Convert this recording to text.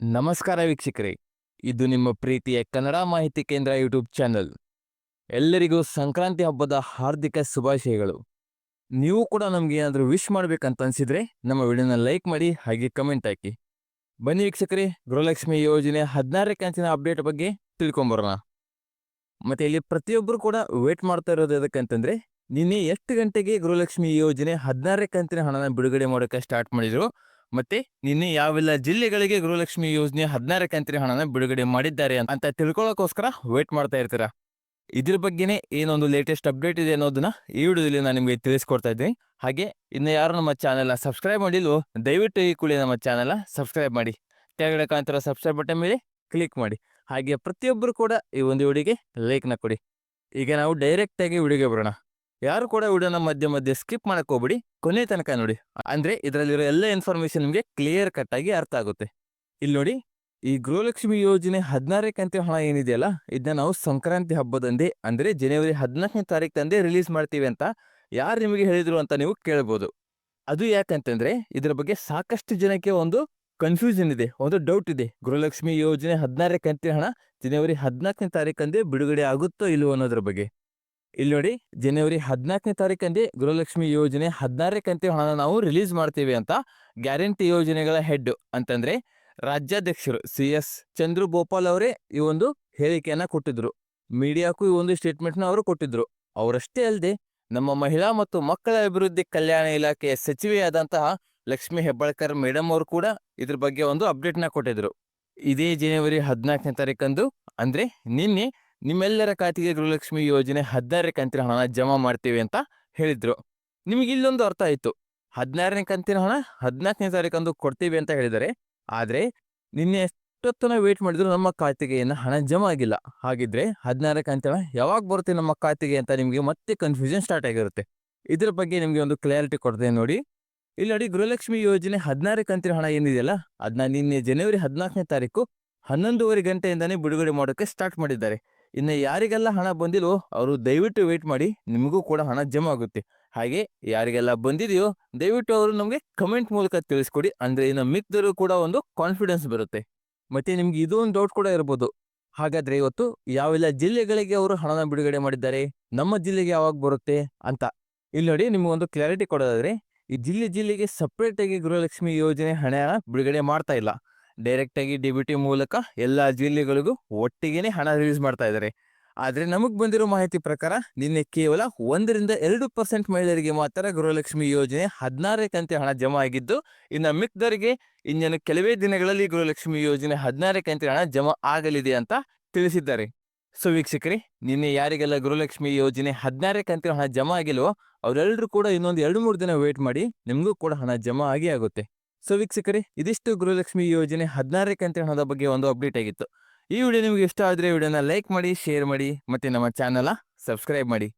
ನಮಸ್ಕಾರ ವೀಕ್ಷಕರೇ, ಇದು ನಿಮ್ಮ ಪ್ರೀತಿಯ ಕನ್ನಡ ಮಾಹಿತಿ ಕೇಂದ್ರ ಯೂಟ್ಯೂಬ್ ಚಾನಲ್. ಎಲ್ಲರಿಗೂ ಸಂಕ್ರಾಂತಿ ಹಬ್ಬದ ಹಾರ್ದಿಕ ಶುಭಾಶಯಗಳು. ನೀವು ಕೂಡ ನಮ್ಗೆ ಏನಾದರೂ ವಿಶ್ ಮಾಡ್ಬೇಕಂತ ಅನ್ಸಿದ್ರೆ ನಮ್ಮ ವಿಡಿಯೋನ ಲೈಕ್ ಮಾಡಿ ಹಾಗೆ ಕಮೆಂಟ್ ಹಾಕಿ. ಬನ್ನಿ ವೀಕ್ಷಕರೇ, ಗೃಹಲಕ್ಷ್ಮಿ ಯೋಜನೆ ಹದಿನಾರನೇ ಕಂತಿನ ಅಪ್ಡೇಟ್ ಬಗ್ಗೆ ತಿಳ್ಕೊಂಬರೋಣ. ಮತ್ತೆ ಇಲ್ಲಿ ಪ್ರತಿಯೊಬ್ಬರು ಕೂಡ ವೇಟ್ ಮಾಡ್ತಾ ಇರೋದು ಎದಕ್ಕಂತಂದ್ರೆ ನಿನ್ನೆ ಎಷ್ಟು ಗಂಟೆಗೆ ಗೃಹಲಕ್ಷ್ಮಿ ಯೋಜನೆ ಹದಿನಾರನೇ ಕಂತಿನ ಹಣನ ಬಿಡುಗಡೆ ಮಾಡೋಕೆ ಸ್ಟಾರ್ಟ್ ಮಾಡಿದ್ರು ಮತ್ತೆ ನಿನ್ನೆ ಯಾವೆಲ್ಲ ಜಿಲ್ಲೆಗಳಿಗೆ ಗೃಹಲಕ್ಷ್ಮಿ ಯೋಜನೆ ಹದಿನಾರು ಕಂತ್ರಿ ಹಣನ ಬಿಡುಗಡೆ ಮಾಡಿದ್ದಾರೆ ಅಂತ ತಿಳ್ಕೊಳ್ಳೋಕೋಸ್ಕರ ವೇಟ್ ಮಾಡ್ತಾ ಇರ್ತೀರಾ? ಇದ್ರ ಬಗ್ಗೆನೇ ಏನೊಂದು ಲೇಟೆಸ್ಟ್ ಅಪ್ಡೇಟ್ ಇದೆ ಅನ್ನೋದನ್ನ ಈ ವಿಡಿಯೋದಲ್ಲಿ ನಾನು ನಿಮಗೆ ತಿಳಿಸ್ಕೊಡ್ತಾ ಇದ್ದೀನಿ. ಹಾಗೆ ಇನ್ನು ಯಾರು ನಮ್ಮ ಚಾನೆಲ್ನ ಸಬ್ಸ್ಕ್ರೈಬ್ ಮಾಡಿಲ್ವೋ, ದಯವಿಟ್ಟು ಈ ಕೂಡಲೇ ನಮ್ಮ ಚಾನೆಲ್ನ ಸಬ್ಸ್ಕ್ರೈಬ್ ಮಾಡಿ. ಕೆಳಗಡೆ ಕಾಣ್ತಿರೋ ಸಬ್ಸ್ಕ್ರೈಬ್ ಬಟನ್ ಮೇಲೆ ಕ್ಲಿಕ್ ಮಾಡಿ. ಹಾಗೆ ಪ್ರತಿಯೊಬ್ಬರು ಕೂಡ ಈ ಒಂದು ವಿಡಿಯೋಗೆ ಲೈಕ್ನ ಕೊಡಿ. ಈಗ ನಾವು ಡೈರೆಕ್ಟ್ ಆಗಿ ವಿಡಿಯೋಗೆ ಬರೋಣ. ಯಾರು ಕೂಡ ವಿಡಿಯೋನ ಮಧ್ಯೆ ಮಧ್ಯೆ ಸ್ಕಿಪ್ ಮಾಡಕ್ ಹೋಗ್ಬಿಡಿ. ಕೊನೆ ತನಕ ನೋಡಿ. ಅಂದ್ರೆ ಇದರಲ್ಲಿರೋ ಎಲ್ಲ ಇನ್ಫಾರ್ಮೇಶನ್ ನಿಮಗೆ ಕ್ಲಿಯರ್ ಕಟ್ ಆಗಿ ಅರ್ಥ ಆಗುತ್ತೆ. ಇಲ್ಲಿ ನೋಡಿ, ಈ ಗೃಹಲಕ್ಷ್ಮಿ ಯೋಜನೆ ಹದಿನಾರನೇ ಕಂತೆ ಹಣ ಏನಿದೆಯಲ್ಲ ಇದನ್ನ ನಾವು ಸಂಕ್ರಾಂತಿ ಹಬ್ಬದಂದೇ, ಅಂದ್ರೆ ಜನವರಿ ಹದಿನಾಲ್ಕನೇ ತಾರೀಕು ತಂದೆ ರಿಲೀಸ್ ಮಾಡ್ತೀವಿ ಅಂತ ಯಾರು ನಿಮಗೆ ಹೇಳಿದ್ರು ಅಂತ ನೀವು ಕೇಳ್ಬೋದು. ಅದು ಯಾಕಂತಂದ್ರೆ, ಇದರ ಬಗ್ಗೆ ಸಾಕಷ್ಟು ಜನಕ್ಕೆ ಒಂದು ಕನ್ಫ್ಯೂಷನ್ ಇದೆ, ಒಂದು ಡೌಟ್ ಇದೆ. ಗೃಹಲಕ್ಷ್ಮಿ ಯೋಜನೆ ಹದಿನಾರನೇ ಕಂತೆ ಹಣ, ಜನವರಿ ಹದಿನಾಲ್ಕನೇ ತಾರೀಕಂದೇ ಬಿಡುಗಡೆ ಆಗುತ್ತೋ ಇಲ್ಲವೋ ಅನ್ನೋದ್ರ ಬಗ್ಗೆ. ಇಲ್ಲಿ ನೋಡಿ ಜನವರಿ ಹದಿನಾಲ್ಕನೇ ತಾರೀಕಂದೇ ಗೃಹಲಕ್ಷ್ಮಿ ಯೋಜನೆ ಹದಿನಾರನೇ ಕಂತೆ ಹಣನ ನಾವು ರಿಲೀಸ್ ಮಾಡ್ತೀವಿ ಅಂತ ಗ್ಯಾರಂಟಿ ಯೋಜನೆಗಳ ಹೆಡ್ ಅಂತಂದ್ರೆ ರಾಜ್ಯಾಧ್ಯಕ್ಷರು ಸಿ ಎಸ್ ಚಂದ್ರು ಗೋಪಾಲ್ ಅವರೇ ಈ ಒಂದು ಹೇಳಿಕೆಯನ್ನ ಕೊಟ್ಟಿದ್ರು. ಮೀಡಿಯಾಕ್ಕೂ ಈ ಒಂದು ಸ್ಟೇಟ್ಮೆಂಟ್ನ ಅವರು ಕೊಟ್ಟಿದ್ರು. ಅವರಷ್ಟೇ ಅಲ್ಲದೆ ನಮ್ಮ ಮಹಿಳಾ ಮತ್ತು ಮಕ್ಕಳ ಅಭಿವೃದ್ಧಿ ಕಲ್ಯಾಣ ಇಲಾಖೆಯ ಸಚಿವೆಯಾದಂತಹ ಲಕ್ಷ್ಮಿ ಹೆಬ್ಬಾಳ್ಕರ್ ಮೇಡಮ್ ಅವರು ಕೂಡ ಇದ್ರ ಬಗ್ಗೆ ಒಂದು ಅಪ್ಡೇಟ್ನ ಕೊಟ್ಟಿದ್ರು. ಇದೇ ಜನವರಿ ಹದಿನಾಲ್ಕನೇ ತಾರೀಕಂದು ಅಂದ್ರೆ ನಿನ್ನೆ ನಿಮ್ಮೆಲ್ಲರ ಖಾತೆಗೆ ಗೃಹಲಕ್ಷ್ಮಿ ಯೋಜನೆ ಹದಿನಾರನೇ ಕಂತಿನ ಹಣ ಜಮಾ ಮಾಡ್ತೀವಿ ಅಂತ ಹೇಳಿದ್ರು. ನಿಮಗೆ ಇಲ್ಲೊಂದು ಅರ್ಥ ಆಯಿತು. ಹದಿನಾರನೇ ಕಂತಿನ ಹಣ ಹದಿನಾಲ್ಕನೇ ತಾರೀಕಂದು ಕೊಡ್ತೀವಿ ಅಂತ ಹೇಳಿದರೆ ಆದ್ರೆ ನಿನ್ನೆ ಎಷ್ಟೊತ್ತನ ವೇಟ್ ಮಾಡಿದ್ರು ನಮ್ಮ ಖಾತೆಗೆ ಏನು ಹಣ ಜಮಾ ಆಗಿಲ್ಲ. ಹಾಗಿದ್ರೆ ಹದಿನಾರನೇ ಕಂತಿನ ಯಾವಾಗ ಬರುತ್ತೆ ನಮ್ಮ ಖಾತೆಗೆ ಅಂತ ನಿಮಗೆ ಮತ್ತೆ ಕನ್ಫ್ಯೂಷನ್ ಸ್ಟಾರ್ಟ್ ಆಗಿರುತ್ತೆ. ಇದ್ರ ಬಗ್ಗೆ ನಿಮಗೆ ಒಂದು ಕ್ಲಾರಿಟಿ ಕೊಡ್ತೇನೆ ನೋಡಿ. ಇಲ್ಲಿ ನೋಡಿ ಗೃಹಲಕ್ಷ್ಮಿ ಯೋಜನೆ ಹದಿನಾರು ಕಂತಿನ ಹಣ ಏನಿದೆಯಲ್ಲ ಅದನ್ನ ನಿನ್ನೆ ಜನವರಿ ಹದಿನಾಲ್ಕನೇ ತಾರೀಕು ಹನ್ನೊಂದೂವರೆ ಗಂಟೆಯಿಂದನೇ ಬಿಡುಗಡೆ ಮಾಡೋಕ್ಕೆ ಸ್ಟಾರ್ಟ್ ಮಾಡಿದ್ದಾರೆ. ಇನ್ನು ಯಾರಿಗೆಲ್ಲ ಹಣ ಬಂದಿಲ್ವೋ ಅವರು ದಯವಿಟ್ಟು ವೇಟ್ ಮಾಡಿ, ನಿಮಗೂ ಕೂಡ ಹಣ ಜಮಾ ಆಗುತ್ತೆ. ಹಾಗೆ ಯಾರಿಗೆಲ್ಲ ಬಂದಿದೆಯೋ ದಯವಿಟ್ಟು ಅವರು ನಮಗೆ ಕಮೆಂಟ್ ಮೂಲಕ ತಿಳಿಸ್ಕೊಡಿ, ಅಂದ್ರೆ ಇನ್ನು ಮಿಕ್ದರು ಕೂಡ ಒಂದು ಕಾನ್ಫಿಡೆನ್ಸ್ ಬರುತ್ತೆ. ಮತ್ತೆ ನಿಮ್ಗೆ ಇದು ಒಂದು ಡೌಟ್ ಕೂಡ ಇರ್ಬೋದು. ಹಾಗಾದ್ರೆ ಇವತ್ತು ಯಾವೆಲ್ಲ ಜಿಲ್ಲೆಗಳಿಗೆ ಅವರು ಹಣನ ಬಿಡುಗಡೆ ಮಾಡಿದ್ದಾರೆ, ನಮ್ಮ ಜಿಲ್ಲೆಗೆ ಯಾವಾಗ ಬರುತ್ತೆ ಅಂತ. ಇಲ್ಲಿ ನೋಡಿ ನಿಮ್ಗೆ ಒಂದು ಕ್ಲಾರಿಟಿ ಕೊಡೋದಾದ್ರೆ, ಈ ಜಿಲ್ಲೆ ಜಿಲ್ಲೆಗೆ ಸಪ್ರೇಟ್ ಆಗಿ ಗೃಹಲಕ್ಷ್ಮಿ ಯೋಜನೆ ಹಣ ಬಿಡುಗಡೆ ಮಾಡ್ತಾ ಇಲ್ಲ. ಡೈರೆಕ್ಟ್ ಆಗಿ ಡಿ ಮೂಲಕ ಎಲ್ಲ ಜಿಲ್ಲೆಗಳಿಗೂ ಒಟ್ಟಿಗೆನೆ ಹಣ ರಿಲೀಸ್ ಮಾಡ್ತಾ ಇದ್ದಾರೆ. ಆದ್ರೆ ನಮಗೆ ಬಂದಿರೋ ಮಾಹಿತಿ ಪ್ರಕಾರ ನಿನ್ನೆ ಕೇವಲ ಒಂದರಿಂದ ಎರಡು ಪರ್ಸೆಂಟ್ ಮಹಿಳೆಯರಿಗೆ ಮಾತ್ರ ಗೃಹಲಕ್ಷ್ಮಿ ಯೋಜನೆ ಹದಿನಾರನೇ ಕಂತೆ ಹಣ ಜಮಾ ಆಗಿದ್ದು, ಇನ್ನು ಮಿಕ್ದರಿಗೆ ಇನ್ನೇನು ಕೆಲವೇ ದಿನಗಳಲ್ಲಿ ಗೃಹಲಕ್ಷ್ಮಿ ಯೋಜನೆ ಹದಿನಾರನೇ ಕಂತೆ ಹಣ ಜಮಾ ಆಗಲಿದೆ ಅಂತ ತಿಳಿಸಿದ್ದಾರೆ. ಸೊ ವೀಕ್ಷಕರೇ, ನಿನ್ನೆ ಯಾರಿಗೆಲ್ಲ ಗೃಹಲಕ್ಷ್ಮಿ ಯೋಜನೆ ಹದಿನಾರನೇ ಕಂತೆ ಹಣ ಜಮಾ ಆಗಿಲ್ವೋ ಅವರೆಲ್ಲರೂ ಕೂಡ ಇನ್ನೊಂದು ಎರಡು ಮೂರು ದಿನ ವೇಟ್ ಮಾಡಿ ನಿಮಗೂ ಕೂಡ ಹಣ ಜಮಾ ಆಗಿ ಆಗುತ್ತೆ. ಸೊ ವೀಕ್ಷಕರೇ, ಇದಿಷ್ಟು ಗೃಹಲಕ್ಷ್ಮಿ ಯೋಜನೆ ಹದಿನಾರನೇ ಕಂತಿನ ಹಣದ ಬಗ್ಗೆ ಒಂದು ಅಪ್ಡೇಟ್ ಆಗಿತ್ತು. ಈ ವಿಡಿಯೋ ನಿಮಗೆ ಇಷ್ಟ ಆದರೆ ವಿಡಿಯೋನ ಲೈಕ್ ಮಾಡಿ ಶೇರ್ ಮಾಡಿ, ಮತ್ತೆ ನಮ್ಮ ಚಾನಲ ಸಬ್ಸ್ಕ್ರೈಬ್ ಮಾಡಿ.